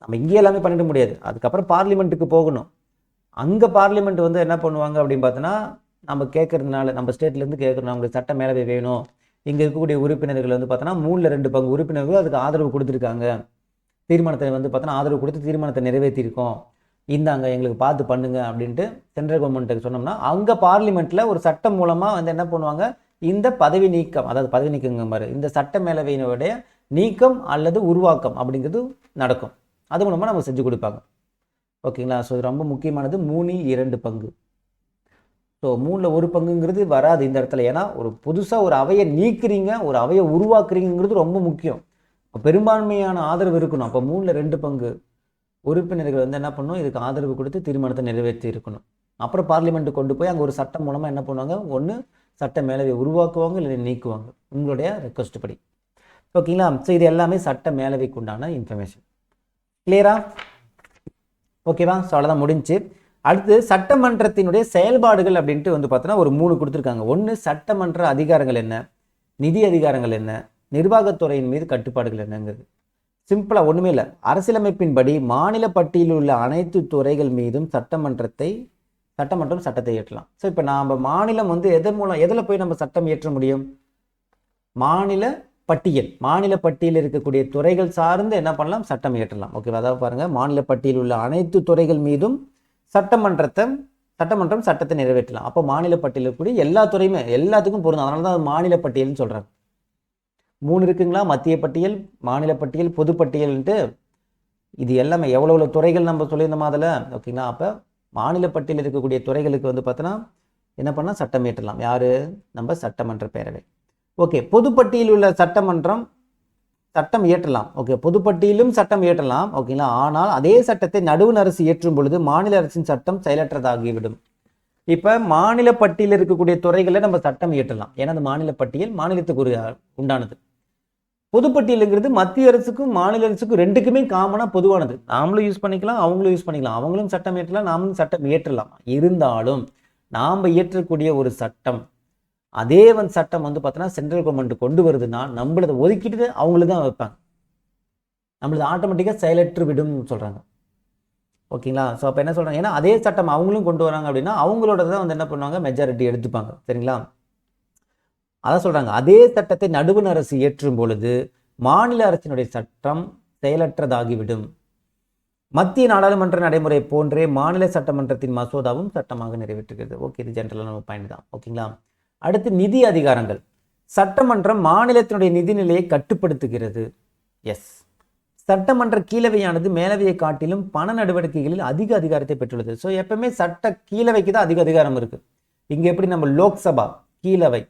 நம்ம இங்கே எல்லாமே பண்ணிட முடியாது. அதுக்கப்புறம் பார்லிமெண்ட்டுக்கு போகணும். அங்கே பார்லிமெண்ட் வந்து என்ன பண்ணுவாங்க அப்படின்னு பார்த்தோன்னா நம்ம கேட்கறதுனால நம்ம ஸ்டேட்லேருந்து கேட்குறோம் நம்மளுக்கு சட்ட மேலவை வேணும். இங்கே இருக்கக்கூடிய உறுப்பினர்கள் வந்து பார்த்தோன்னா மூணில் ரெண்டு பங்கு உறுப்பினர்கள் அதுக்கு ஆதரவு கொடுத்துருக்காங்க. தீர்மானத்தை வந்து பார்த்தோன்னா ஆதரவு கொடுத்து தீர்மானத்தை நிறைவேற்றியிருக்கோம் இந்தாங்க எங்களுக்கு பார்த்து பண்ணுங்க அப்படின்ட்டு சென்ட்ரல் கவர்மெண்ட்டுக்கு சொன்னோம்னா அங்கே பார்லிமெண்ட்டில் ஒரு சட்டம் மூலமாக வந்து என்ன பண்ணுவாங்க? இந்த பதவி நீக்கம் அதாவது பதவி நீக்கங்க மாதிரி இந்த சட்ட மேலவையினுடைய நீக்கம் அல்லது உருவாக்கம் அப்படிங்கிறது நடக்கும். அது மூலமாக நம்ம செஞ்சு கொடுப்பாங்க. ஓகேங்களா? ஸோ இது ரொம்ப முக்கியமானது மூணு இரண்டு பங்கு. ஸோ மூணில் ஒரு பங்குங்கிறது வராது இந்த இடத்துல. ஏன்னா ஒரு புதுசாக ஒரு அவையை நீக்கிறீங்க ஒரு அவையை உருவாக்குறீங்கிறது ரொம்ப முக்கியம். இப்போ பெரும்பான்மையான ஆதரவு இருக்கணும். அப்போ மூணில் ரெண்டு பங்கு. உறுப்பினர்கள் வந்து என்ன பண்ணணும்? இதுக்கு ஆதரவு கொடுத்து தீர்மானத்தை நிறைவேற்றி இருக்கணும். அப்புறம் பார்லிமெண்ட்டு கொண்டு போய் அங்கே ஒரு சட்டம் மூலமாக என்ன பண்ணுவாங்க? ஒன்று சட்ட மேலவை உருவாக்குவாங்க இல்லை நீக்குவாங்க. உங்களுடைய ரெக்வஸ்ட் படி. ஓகேங்களா? ஸோ இது எல்லாமே சட்ட மேலவைக்கு உண்டான இன்ஃபர்மேஷன் கிளியரா ஓகேவா? ஸோ அவ்வளோதான் முடிஞ்சு. அடுத்து சட்டமன்றத்தினுடைய செயல்பாடுகள் அப்படின்ட்டு வந்து பார்த்தோன்னா ஒரு மூணு கொடுத்துருக்காங்க. ஒன்று சட்டமன்ற அதிகாரங்கள் என்ன? நிதி அதிகாரங்கள் என்ன? நிர்வாகத்துறையின் மீது கட்டுப்பாடுகள் என்னங்கிறது. சிம்பிளாக ஒன்றுமே இல்லை. அரசியலமைப்பின்படி மாநில பட்டியலில் உள்ள அனைத்து துறைகள் மீதும் சட்டமன்றத்தை சட்டமன்றம் சட்டத்தை இயற்றலாம். ஸோ இப்போ நாம் மாநிலம் வந்து எதன் மூலம் எதில் போய் நம்ம சட்டம் இயற்ற முடியும்? மாநில பட்டியல் மாநில பட்டியலில் இருக்கக்கூடிய துறைகள் சார்ந்து என்ன பண்ணலாம்? சட்டம் இயற்றலாம். ஓகேவா அதாவது பாருங்கள் மாநில பட்டியலில் உள்ள அனைத்து துறைகள் மீதும் சட்டமன்றத்தை சட்டமன்றம் சட்டத்தை நிறைவேற்றலாம். அப்போ மாநில பட்டியலில் இருக்கக்கூடிய எல்லா துறையுமே எல்லாத்துக்கும் பொருந்தும். அதனால தான் அது மாநில பட்டியல்னு சொல்கிறாங்க மூணு இருக்குங்களா? மத்திய பட்டியல் மாநில பட்டியல் பொது பட்டியல்ன்ட்டு இது எல்லாமே எவ்வளோ எவ்வளோ துறைகள் நம்ம சொல்லியிருந்தோம் அதில்? ஓகேங்களா? அப்போ மாநில பட்டியலில் இருக்கக்கூடிய துறைகளுக்கு வந்து பார்த்தோன்னா என்ன பண்ணால் சட்டம் இயற்றலாம். யார்? நம்ம சட்டமன்ற பேரவை. ஓகே பொதுப்பட்டியில் உள்ள சட்டமன்றம் சட்டம் இயற்றலாம். ஓகே பொதுப்பட்டியிலும் சட்டம் இயற்றலாம். ஓகேங்களா ஆனால் அதே சட்டத்தை நடுவண் அரசு இயற்றும் பொழுது மாநில அரசின் சட்டம் செயலற்றதாகிவிடும். இப்போ மாநில பட்டியலில் இருக்கக்கூடிய துறைகளை நம்ம சட்டம் இயற்றலாம். ஏன்னா அந்த மாநில பட்டியல் மாநிலத்துக்கு ஒரு உண்டானது. பொதுப்பட்டியலுங்கிறது மத்திய அரசுக்கும் மாநில அரசுக்கும் ரெண்டுக்குமே காமனாக பொதுவானது. நாமளும் யூஸ் பண்ணிக்கலாம் அவங்களும் யூஸ் பண்ணிக்கலாம். அவங்களும் சட்டம் இயற்றலாம் நாமளும் சட்டம் இயற்றலாம். இருந்தாலும் நாம் இயற்றக்கூடிய ஒரு சட்டம் அதே வந்து சட்டம் வந்து பார்த்தோன்னா சென்ட்ரல் கவர்மெண்ட் கொண்டு வருதுன்னா நம்மளதை ஒதுக்கிட்டு அவங்கள தான் வைப்பாங்க. நம்மளது ஆட்டோமேட்டிக்காக செயலற்று விடும் சொல்கிறாங்க ஓகேங்களா? ஸோ அப்போ என்ன சொல்கிறாங்க ஏன்னா அதே சட்டம் அவங்களும் கொண்டு வராங்க அப்படின்னா அவங்களோட தான் வந்து என்ன பண்ணுவாங்க? மெஜாரிட்டி எடுத்துப்பாங்க. சரிங்களா? அதான் சொல்கிறாங்க அதே சட்டத்தை நடுவண் அரசு இயற்றும் பொழுது மாநில அரசினுடைய சட்டம் செயலற்றதாகிவிடும். மத்திய நாடாளுமன்ற நடைமுறை போன்றே மாநில சட்டமன்றத்தின் மசோதாவும் சட்டமாக நிறைவேற்றுகிறது. ஓகே இது ஜென்ரலாக நம்ம பாயிண்ட் தான். ஓகேங்களா? அடுத்து நிதி அதிகாரங்கள். சட்டமன்றம் மாநிலத்தினுடைய நிதிநிலையை கட்டுப்படுத்துகிறது. எஸ் சட்டமன்ற கீழவையானது மேலவையை காட்டிலும் பண நடவடிக்கைகளில் அதிக அதிகாரத்தை பெற்றுள்ளது. ஸோ எப்பவுமே சட்ட கீழவைக்கு தான் அதிக அதிகாரம் இருக்குது இங்கே எப்படி நம்ம லோக்சபா கீழவை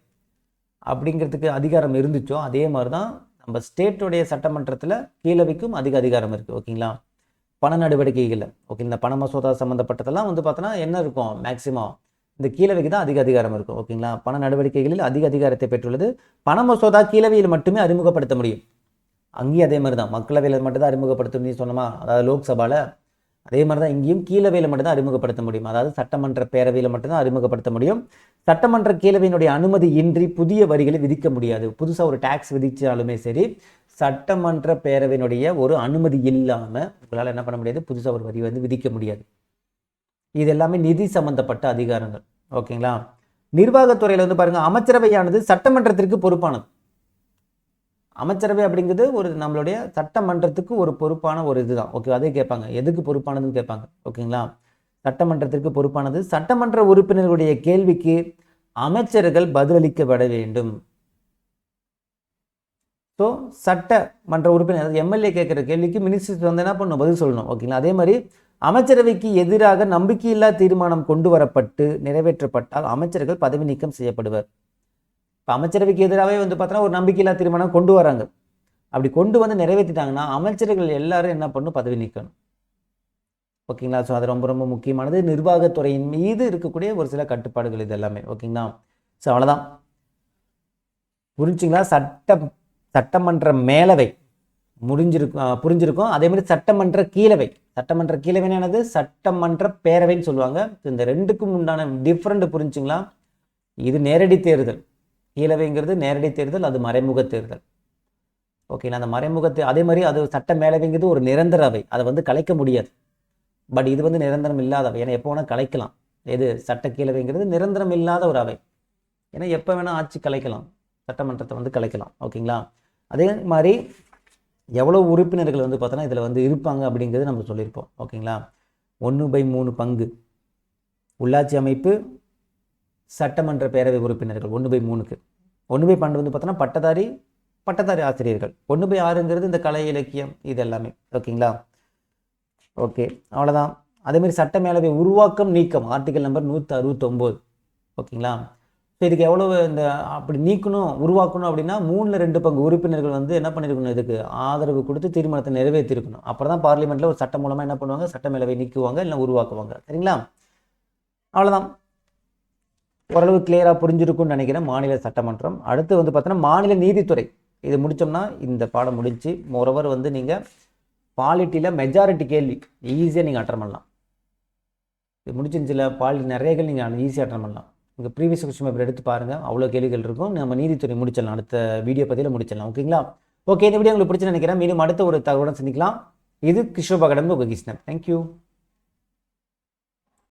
அப்படிங்கிறதுக்கு அதிகாரம் இருந்துச்சோ அதே மாதிரி தான் நம்ம ஸ்டேட்டுடைய சட்டமன்றத்தில் கீழவைக்கும் அதிக அதிகாரம் இருக்குது ஓகேங்களா? பண நடவடிக்கைகளில். ஓகே இந்த பண மசோதா சம்மந்தப்பட்டதெல்லாம் வந்து பார்த்தோன்னா என்ன இருக்கும்? மேக்சிமம் இந்த கீழவைக்கு தான் அதிக அதிகாரம் இருக்கும் ஓகேங்களா? பண நடவடிக்கைகளில் அதிக அதிகாரத்தை பெற்றுள்ளது. பண மசோதா கீழவையில் மட்டுமே அறிமுகப்படுத்த முடியும். அங்கேயும் அதே மாதிரி தான். மக்களவையில் மட்டும்தான் அறிமுகப்படுத்த சொன்னோமா? அதாவது லோக்சபாவில் அதே மாதிரி தான் இங்கேயும் கீழவையில் மட்டும்தான் அறிமுகப்படுத்த முடியும். அதாவது சட்டமன்ற பேரவையில் மட்டும்தான் அறிமுகப்படுத்த முடியும். சட்டமன்ற கீழவையினுடைய அனுமதி இன்றி புதிய வரிகளை விதிக்க முடியாது. புதுசாக ஒரு டேக்ஸ் விதித்தாலுமே சரி சட்டமன்ற பேரவையினுடைய ஒரு அனுமதி இல்லாமல் உங்களால் என்ன பண்ண முடியாது? புதுசாக ஒரு வரி வந்து விதிக்க முடியாது. இது எல்லாமே நிதி சம்பந்தப்பட்ட அதிகாரங்கள். ஓகேங்களா? நிர்வாகத்துறையில் வந்து பாருங்கள் அமைச்சரவையானது சட்டமன்றத்திற்கு பொறுப்பானது. அமைச்சரவை அப்படிங்கிறது ஒரு நம்மளுடைய சட்டமன்றத்துக்கு ஒரு பொறுப்பான ஒரு இதுதான். ஓகே அதே கேட்பாங்க. எதுக்கு பொறுப்பானதுன்னு கேட்பாங்க. ஓகேங்களா? சட்டமன்றத்திற்கு பொறுப்பானது. சட்டமன்ற உறுப்பினர்களுடைய கேள்விக்கு அமைச்சர்கள் பதிலளிக்கப்பட வேண்டும். ஸோ சட்டமன்ற உறுப்பினர் எம்எல்ஏ கேட்குற கேள்விக்கு மினிஸ்டர் வந்து என்ன பண்ணணும்? பதில் சொல்லணும். ஓகேங்களா? அதே மாதிரி அமைச்சரவைக்கு எதிராக நம்பிக்கையில்லா தீர்மானம் கொண்டு வரப்பட்டு நிறைவேற்றப்பட்டால் அமைச்சர்கள் பதவி நீக்கம் செய்யப்படுவர். இப்போ அமைச்சரவைக்கு எதிராகவே வந்து பார்த்தோன்னா ஒரு நம்பிக்கையில்லா தீர்மானம் கொண்டு வராங்க. அப்படி கொண்டு வந்து நிறைவேற்றிட்டாங்கன்னா அமைச்சர்கள் எல்லாரும் என்ன பண்ணணும்? பதவி நீக்கணும். ஓகேங்களா? ஸோ அது ரொம்ப ரொம்ப முக்கியமானது. நிர்வாகத்துறையின் மீது இருக்கக்கூடிய ஒரு சில கட்டுப்பாடுகள் இது எல்லாமே. ஓகேங்களா? ஸோ அவ்வளோதான் புரிஞ்சுங்களா? சட்ட சட்டமன்ற மேலவை. முடிஞ்சிருக்கும் புரிஞ்சிருக்கும். அதே மாதிரி சட்டமன்ற கீழவை. சட்டமன்ற கீழவைனானது சட்டமன்ற பேரவைன்னு சொல்லுவாங்க. இந்த ரெண்டுக்கும் உண்டான டிஃப்ரெண்ட் புரிஞ்சுங்களா இது நேரடி தேர்தல். கீழவைங்கிறது நேரடி தேர்தல் அது மறைமுக தேர்தல். ஓகேங்களா? அந்த மறைமுகத்தை அதே மாதிரி அது சட்ட மேலவைங்கிறது ஒரு நிரந்தர அவை. அதை வந்து கலைக்க முடியாது. பட் இது வந்து நிரந்தரம் இல்லாத அவை. ஏன்னா எப்போ வேணால் கலைக்கலாம். எது? சட்ட கீழவைங்கிறது நிரந்தரம் இல்லாத ஒரு அவை. ஏன்னா எப்போ வேணால் ஆட்சி கலைக்கலாம். சட்டமன்றத்தை வந்து கலைக்கலாம். ஓகேங்களா? அதே மாதிரி எவ்வளோ உறுப்பினர்கள் வந்து பார்த்தோன்னா இதில் வந்து இருப்பாங்க அப்படிங்கிறது நம்ம சொல்லியிருப்போம். ஓகேங்களா? ஒன்று பை மூணு பங்கு. உள்ளாட்சி அமைப்பு சட்டமன்ற பேரவை உறுப்பினர்கள் ஒன்று பை மூணுக்கு. ஒன்று பை பன்னெண்டு வந்து பார்த்தோன்னா பட்டதாரி பட்டதாரி ஆசிரியர்கள். ஒன்று பை ஆறுங்கிறது இந்த கலை இலக்கியம் இது எல்லாமே. ஓகேங்களா? ஓகே அவ்வளோதான் அதேமாதிரி சட்ட மேலவை உருவாக்கம் நீக்கம் ஆர்டிக்கல் நம்பர் நூற்றி அறுபத்தொம்போது. ஓகேங்களா? ஸோ இதுக்கு எவ்வளோ இந்த அப்படி நீக்கணும் உருவாக்கணும் அப்படின்னா மூணில் ரெண்டு பங்கு உறுப்பினர்கள் வந்து என்ன பண்ணியிருக்கணும் இதுக்கு ஆதரவு கொடுத்து தீர்மானத்தை நிறைவேற்றிருக்கணும். அப்புறம் தான் பார்லிமெண்ட்டில் ஒரு சட்டம் மூலமாக என்ன பண்ணுவாங்க? சட்டமேலவை நீக்குவாங்க இல்லை உருவாக்குவாங்க. சரிங்களா? அவ்வளோதான் ஓரளவு கிளியராக புரிஞ்சிருக்கும்னு நினைக்கிறேன் மாநில சட்டமன்றம். அடுத்து வந்து பார்த்தோன்னா மாநில நீதித்துறை. இது முடித்தோம்னா இந்த பாடம் முடிஞ்சு மோரோவர் வந்து நீங்கள் பாலிட்டியில் மெஜாரிட்டி கேள்வி ஈஸியாக நீங்கள் அட்டன் பண்ணலாம். இது முடிச்சிருந்துச்சில்ல பாலிட்டி நிறையகள் நீங்கள் ஈஸியாக அட்டன் பண்ணலாம். உங்கள் ப்ரீவியஸ் கொஸ்டின் பேப்பர் எடுத்து பாருங்கள் அவ்வளோ கேள்விகள் இருக்கும். நம்ம நீதித்துறை முடிச்சிடலாம். அடுத்த வீடியோ பதிவில் முடிச்சிடலாம். ஓகேங்களா? ஓகே இந்த வீடியோ உங்களுக்கு பிடிச்சி நினைக்கிறேன். மீண்டும் அடுத்த ஒரு தகவலுடன் சந்திக்கலாம். இது கிஷோபா கடந்து உங்கள் கிருஷ்ணன் தேங்க்யூ